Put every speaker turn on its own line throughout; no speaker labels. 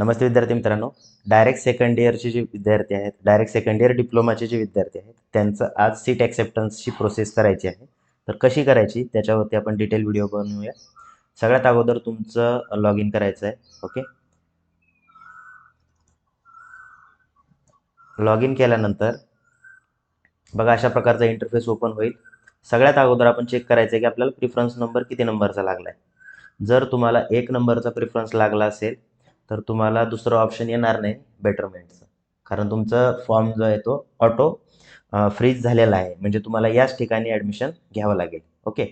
नमस्ते विद्यार्थी मित्रांनो. Direct second इयरचे जे विद्यार्थी आहेत डायरेक्ट सेकंड इयर डिप्लोमाचे जे विद्यार्थी आहेत त्यांचं आज सीट ॲक्सेप्टन्सची प्रोसेस करायची आहे. तर कशी करायची? त्याच्यावरती आपण डिटेल व्हिडिओ बनवूया. सगळ्यात अगोदर तुमचं लॉग इन करायचं आहे ओके लॉग इन केल्यानंतर बघा अशा प्रकारचा इंटरफेस ओपन होईल. सगळ्यात अगोदर आपण चेक करायचं आहे की आपल्याला प्रिफरन्स नंबर किती नंबरचा लागला आहे जर तुम्हाला एक नंबरचा प्रिफरन्स लागला असेल तर तुम्हाला दुसरं ऑप्शन येणार नाही बेटरमेंटचं कारण तुमचा फॉर्म जो आहे तो ऑटो फ्रीज झालेला आहे. म्हणजे तुम्हाला याच ठिकाणी ॲडमिशन घ्यावं लागेल. ओके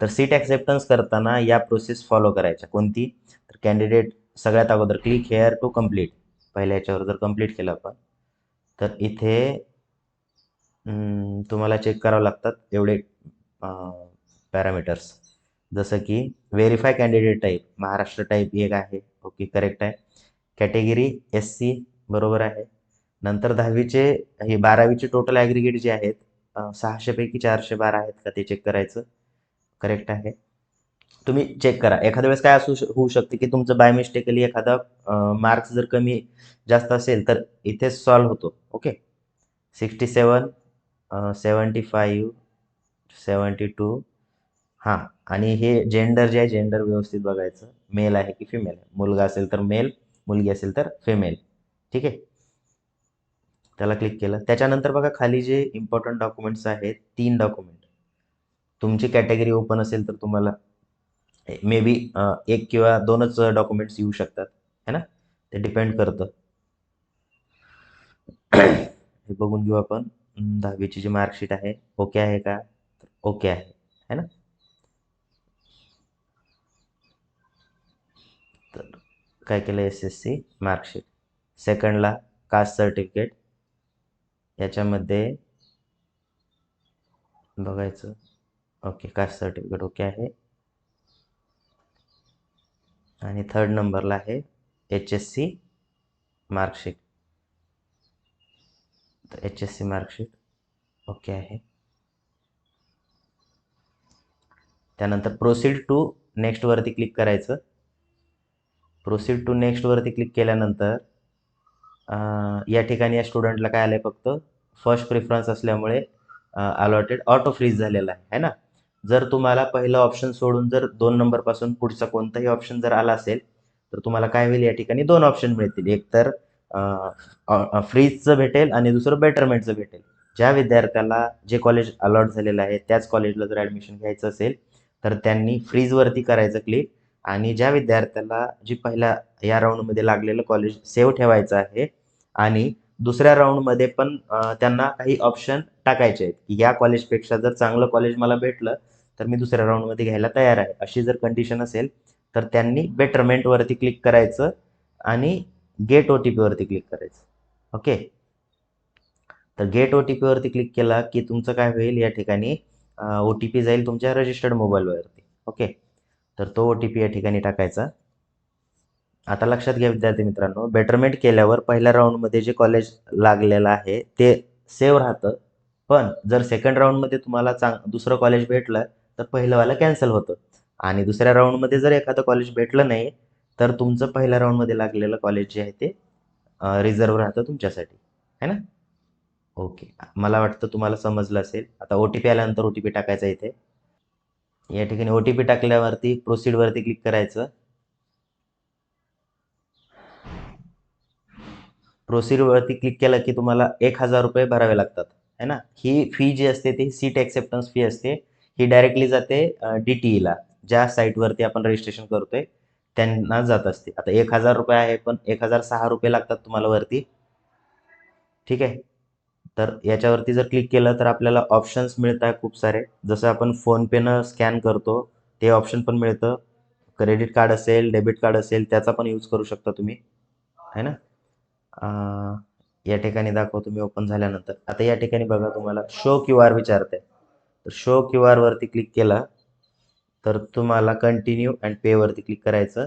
तर सीट ॲक्सेप्टन्स करताना या प्रोसेस फॉलो करायच्या. कोणती? तर कॅन्डिडेट सगळ्यात अगोदर क्लिक हेअर टू कंप्लीट पहिल्या याच्यावर जर कंप्लीट केलं आपण तर इथे तुम्हाला चेक करावं लागतात एवढे पॅरामीटर्स जसं की verify candidate type Maharashtra type एक आहे. ओके करेक्ट आहे. कॅटेगरी एस सी बरोबर आहे. नंतर दहावीचे हे बारावीचे टोटल ॲग्रिगेट जे आहेत सहाशेपैकी चारशे बारा आहेत का ते चेक करायचं? करेक्ट आहे. तुम्ही चेक करा. एखाद्या वेळेस काय असू श होऊ शकते की तुमचं बाय मिस्टेकली एखादा मार्क्स जर कमी जास्त असेल तर इथे सॉल्व होतो. Okay? Sixty seven seventy five seventy two हां आणि हे जेंडर जे आहे जेंडर व्यवस्थित बघायचं. मेल आहे की फिमेल आहे मुलगा असेल तर मेल मुलगी असेल तर फिमेल ठीक आहे? त्याला क्लिक केलं. त्याच्यानंतर बघा खाली जे इम्पॉर्टंट डॉक्युमेंट्स आहेत तीन डॉक्युमेंट तुमची कॅटेगरी ओपन असेल तर तुम्हाला मे बी एक किंवा दोनच डॉक्युमेंट्स येऊ शकतात. है ना? ते डिपेंड करतं. हे बघून घेऊ आपण. दहावीची जी मार्कशीट आहे ओके आहे का? ओके आहे. है ना तर काय केलं एस एस सी मार्कशीट सेकंडला कास्ट सर्टिफिकेट याच्यामध्ये बघायचं. ओके कास्ट सर्टिफिकेट ओके आहे. आणि थर्ड नंबरला आहे एच एस सी मार्कशीट तर H S C marksheet okay आहे. त्यानंतर प्रोसीड टू नेक्स्टवरती क्लिक करायचं. प्रोसीड टू नेक्स्टवरती क्लिक केल्यानंतर या ठिकाणी या स्टुडंटला काय आलं आहे फक्त फर्स्ट प्रिफरन्स असल्यामुळे अलॉटेड ऑटो फ्रीज झालेला आहे है ना? जर तुम्हाला पहिलं ऑप्शन सोडून जर दोन नंबरपासून पुढचा कोणताही ऑप्शन जर आला असेल तर तुम्हाला काय होईल? या ठिकाणी दोन ऑप्शन मिळतील. एक तर फ्रीजचं भेटेल आणि दुसरं बेटरमेंटचं भेटेल. ज्या विद्यार्थ्याला जे कॉलेज अलॉट झालेलं आहे त्याच कॉलेजला जर ॲडमिशन घ्यायचं असेल तर त्यांनी फ्रीजवरती करायचं क्लिक आणि ज्या विद्यार्थ्याला जी पहिल्या या राऊंडमध्ये लागलेलं कॉलेज सेव्ह ठेवायचं आहे आणि दुसऱ्या राऊंडमध्ये पण त्यांना काही ऑप्शन टाकायचे आहेत. की या कॉलेजपेक्षा जर चांगलं कॉलेज मला भेटलं तर मी दुसऱ्या राऊंडमध्ये घ्यायला तयार आहे. अशी जर कंडिशन असेल तर त्यांनी बेटरमेंटवरती क्लिक करायचं आणि गेट ओ टी पीवरती क्लिक करायचं. ओके तर गेट ओ टी पीवरती क्लिक केला की तुमचं काय होईल? या ठिकाणी ओ टी पी जाईल तुमच्या रजिस्टर्ड मोबाईलवरती ओके तर तो ओ टी पी या ठिकाणी टाकायचा. आता लक्षात घ्या विद्यार्थी मित्रांनो बेटरमेंट केल्यावर पहिल्या राऊंडमध्ये जे कॉलेज लागलेलं आहे ते सेव्ह राहतं. पण जर सेकंड राऊंडमध्ये तुम्हाला चांग दुसरं कॉलेज भेटलं तर पहिलंवालं कॅन्सल होतं. आणि दुसऱ्या राऊंडमध्ये जर एखादं कॉलेज भेटलं नाही तर तुमचं पहिल्या राऊंडमध्ये लागलेलं कॉलेज जे आहे ते रिझर्व राहतं तुमच्यासाठी. है ना? ओके मला वाटतं तुम्हाला समजलं असेल. आता ओ टी पी आल्यानंतर ओ टी पी टाकायचा इथे. या ठिकाणी ओ टी पी टाकल्यावरती प्रोसीडवरती क्लिक करायचं. प्रोसीडवरती क्लिक केलं की तुम्हाला एक हजार रुपये भरावे लागतात. है ना? ही फी जी असते ती सीट ॲक्सेप्टन्स फी असते. ही डायरेक्टली जाते डी टी ईला ज्या साईटवरती आपण रजिस्ट्रेशन करतोय त्यांना जात असते. आता एक हजार रुपये आहे पण एक हजार सहा रुपये लागतात तुम्हाला वरती. ठीक आहे? तर याच्यावरती जर क्लिक केलं तर आपल्याला ऑप्शन्स मिळत आहे खूप सारे. जसं आपण फोनपेनं स्कॅन करतो ते ऑप्शन पण मिळतं. क्रेडिट कार्ड असेल डेबिट कार्ड असेल त्याचा पण यूज करू शकता तुम्ही. है ना? आ, या ठिकाणी दाखवतो मी ओपन झाल्यानंतर. आता या ठिकाणी बघा तुम्हाला शो क्यू आर विचारते तर शो क्यू आरवरती क्लिक केला तर तुम्हाला कंटिन्यू अँड पेवरती क्लिक करायचं.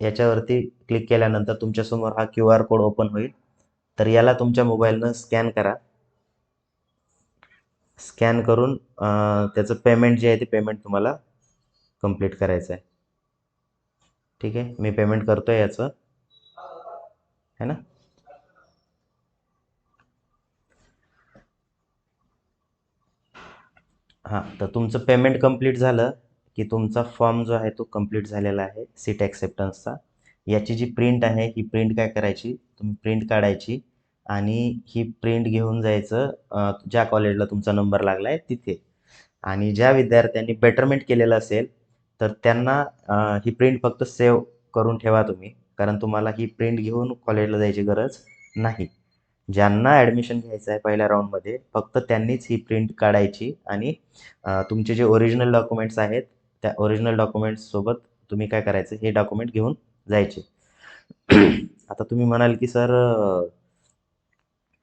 याच्यावरती क्लिक केल्यानंतर तुमच्यासमोर हा क्यू आर कोड ओपन होईल. तर याला तुमच्या मोबाईलनं स्कॅन करा. स्कॅन करून त्याचं पेमेंट जे आहे ते पेमेंट तुम्हाला कंप्लीट करायचं आहे ठीक आहे? मी पेमेंट करतो आहे याचं. है ना? हां तर तुमचं पेमेंट कंप्लीट झालं की तुमचा फॉर्म जो आहे तो कंप्लीट झालेला आहे सीट ॲक्सेप्टन्सचा. याची जी प्रिंट आहे ही प्रिंट काय करायची? तुम्ही प्रिंट काढायची. आणि ही प्रिंट घेऊन जायचं ज्या कॉलेजला तुमचा नंबर लागला आहे तिथे. आणि ज्या विद्यार्थ्यांनी बेटरमेंट केलेलं असेल तर त्यांना ही प्रिंट फक्त सेव्ह करून ठेवा तुम्ही. कारण तुम्हाला ही प्रिंट घेऊन कॉलेजला जायची गरज नाही. ज्यांना ॲडमिशन घ्यायचं आहे पहिल्या राऊंडमध्ये फक्त त्यांनीच ही प्रिंट काढायची आणि तुमचे जे ओरिजिनल डॉक्युमेंट्स आहेत त्या ओरिजिनल डॉक्युमेंट्ससोबत तुम्ही काय करायचं हे डॉक्युमेंट घेऊन जायचे. आता तुम्ही म्हणाल की सर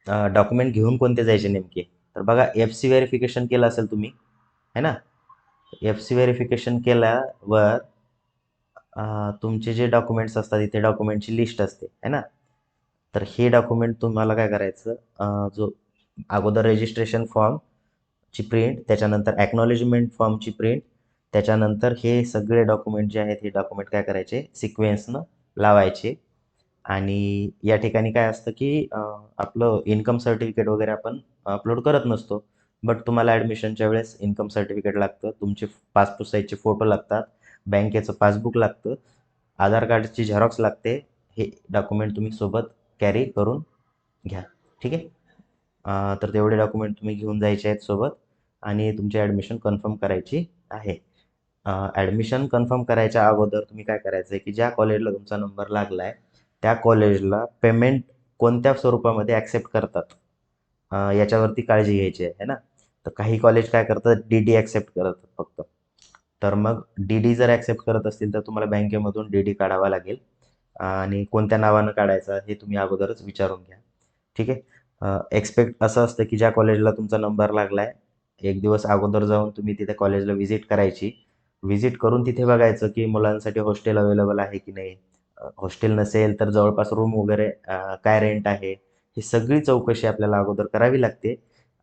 डॉक्युमेंट घेऊन कोणते जायचे नेमके? तर बघा एफ सी व्हेरिफिकेशन केलं असेल तुम्ही है ना? एफ सी व्हेरिफिकेशन केल्यावर तुमचे जे डॉक्युमेंट्स असतात इथे डॉक्युमेंटची लिस्ट असते है ना? तर हे डॉक्युमेंट तुम्हाला काय करायचं? जो अगोदर रजिस्ट्रेशन फॉर्मची प्रिंट त्याच्यानंतर ॲक्नॉलेजमेंट फॉर्मची प्रिंट त्याच्यानंतर हे सगळे डॉक्युमेंट जे आहेत हे डॉक्युमेंट काय करायचे? सिक्वेन्सनं लावायचे. आणि या ठिकाणी काय असतं की आपलं इन्कम सर्टिफिकेट वगैरे आपण अपलोड करत नसतो. बट तुम्हाला ॲडमिशनच्या वेळेस इन्कम सर्टिफिकेट लागतं. तुमचे पासपोर्ट साईजचे फोटो लागतात. बँकेचं पासबुक लागतं. आधार कार्डची झेरॉक्स लागते. हे डॉक्युमेंट तुम्ही सोबत कॅरी करून घ्या. ठीक आहे? तर तेवढे डॉक्युमेंट तुम्ही घेऊन जायचे आहेत सोबत. आणि तुमची ॲडमिशन कन्फर्म करायची आहे. ॲडमिशन कन्फर्म करायच्या अगोदर तुम्ही काय करायचं आहे की ज्या कॉलेजला तुमचा नंबर लागला आहे त्या कॉलेजला पेमेंट कोणत्या स्वरूपामध्ये ॲक्सेप्ट करतात? याच्यावरती काळजी घ्यायची आहे है ना? तर काही कॉलेज काय करतात? डी डी ॲक्सेप्ट करतात फक्त. तर मग डी डी जर ॲक्सेप्ट करत असतील तर तुम्हाला बँकेमधून डी डी काढावा लागेल. आणि कोणत्या नावानं काढायचा हे तुम्ही अगोदरच विचारून घ्या. ठीक आहे? एक्सपेक्ट असं असतं की ज्या कॉलेजला तुमचा नंबर लागला आहे एक दिवस अगोदर जाऊन तुम्ही तिथे कॉलेजला व्हिजिट करायची. व्हिजिट करून तिथे बघायचं की मुलांसाठी हॉस्टेल अवेलेबल आहे की नाही. हॉस्टेल नसेल तर जवळपास रूम वगैरे काय रेंट आहे ही सगळी चौकशी आपल्याला अगोदर करावी लागते.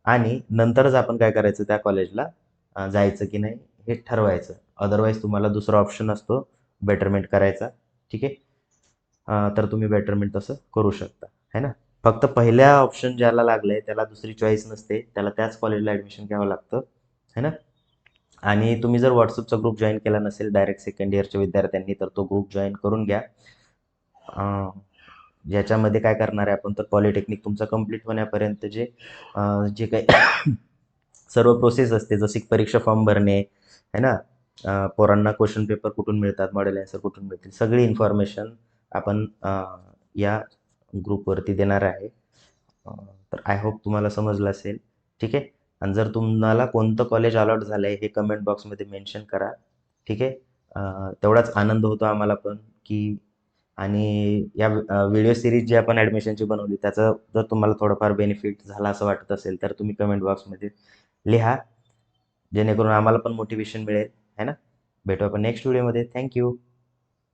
आणि नंतरच आपण काय करायचं त्या कॉलेजला जायचं की नाही हे ठरवायचं. अदरवाईज तुम्हाला दुसरा ऑप्शन असतो बेटरमेंट करायचा. ठीक आहे? तर तुम्ही बेटरमेंट तसं करू शकता. है ना? फक्त पहिल्या ऑप्शन ज्याला लागलंय त्याला दुसरी चॉईस नसते त्याला त्याच कॉलेजला ॲडमिशन घ्यावं लागतं. है ना? आणि तुम्ही जर व्हॉट्सअपचा ग्रुप जॉईन केला नसेल डायरेक्ट सेकंड इयरच्या विद्यार्थ्यांनी तर तो ग्रुप जॉईन करून घ्या. ज्याच्यामध्ये काय करणार आहे आपण तर पॉलिटेक्निक तुमचं कंप्लीट होण्यापर्यंत जे जे काही सर्व प्रोसेस असते जसे की परीक्षा फॉर्म भरणे है ना? पोरांना क्वेश्चन पेपर कुठून मिळतात मॉडेल आन्सर कुठून मिळतील सगळी इन्फॉर्मेशन आपण या ग्रुपवरती देणार आहे. तर आय होप तुम्हाला समजलं असेल. ठीक आहे? आणि जर तुम्हाला कोणतं कॉलेज अलॉट झालं आहे हे कमेंट बॉक्समध्ये मेन्शन करा. ठीक आहे? तेवढाच आनंद होतो आम्हाला पण की आणि या व्हिडिओ सिरीज जी आपण ॲडमिशनची बनवली त्याचं जर तुम्हाला थोडंफार बेनिफिट झाला असं वाटत असेल तर तुम्ही कमेंट बॉक्समध्ये लिहा. जेणेकरून आम्हाला पण मोटिवेशन मिळेल. है ना? भेटू आपण नेक्स्ट व्हिडिओमध्ये थँक्यू